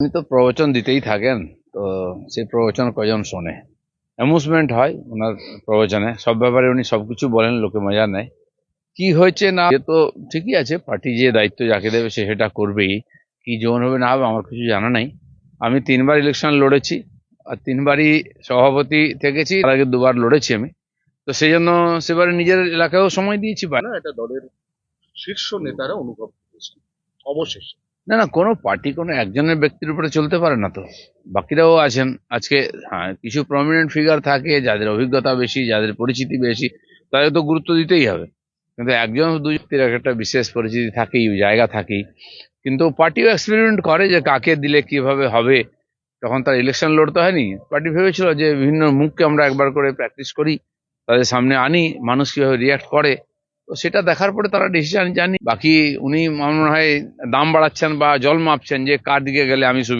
উনি তো প্রবচন দিতেই থাকেন, তো সেই প্রবচন কজন শোনে? অ্যামুজমেন্ট হয় ওনার প্রবচনে, সব ব্যাপারে উনি সবকিছু বলেন, লোকে মজা নেয়। কি হয়েছে না তো ঠিকই আছে, পার্টি যে দায়িত্ব যাকে দেবে সে সেটা করবেই। কি জোন হবে না হবে আমার কিছু জানা নাই। আমি তিনবার ইলেকশন লড়েছি, আর তিনবারই সভাপতি থেকেছি, তার আগে দুবার লড়েছি আমি। তো সেই জন্য সেবারে নিজের এলাকায়ও সময় দিয়েছি না, এটা দলের শীর্ষ নেতারা অনুভব করেছেন, অবশেষে। না না, কোনো পার্টি কোনো একজনের ব্যক্তির উপরে চলতে পারে না তো। বাকিরাও আছেন। আজকে হ্যাঁ কিছু প্রমিনেন্ট ফিগার থাকে, যাদের অভিজ্ঞতা বেশি, যাদের পরিচিতি বেশি, তাদের তো গুরুত্ব দিতেই হবে। কিন্তু একজন দুই ব্যক্তির এক একটা বিশেষ পরিচিতি থাকেই, জায়গা থাকেই। কিন্তু পার্টিও এক্সপেরিমেন্ট করে যে কাকে দিলে কীভাবে হবে। তখন তার ইলেকশন লড়তে হয়নি। পার্টি ভেবেছিল যে বিভিন্ন মুখকে আমরা একবার করে প্র্যাকটিস করি, তাদের সামনে আনি, মানুষ কীভাবে রিয়াক্ট করে। তো সেটা দেখার পরে তারা ডিসিশন জানি, বাকি উনি মনে হয় দাম বাড়াচ্ছেন বা জল মাপছেন যে কার দিকে গেলে আমি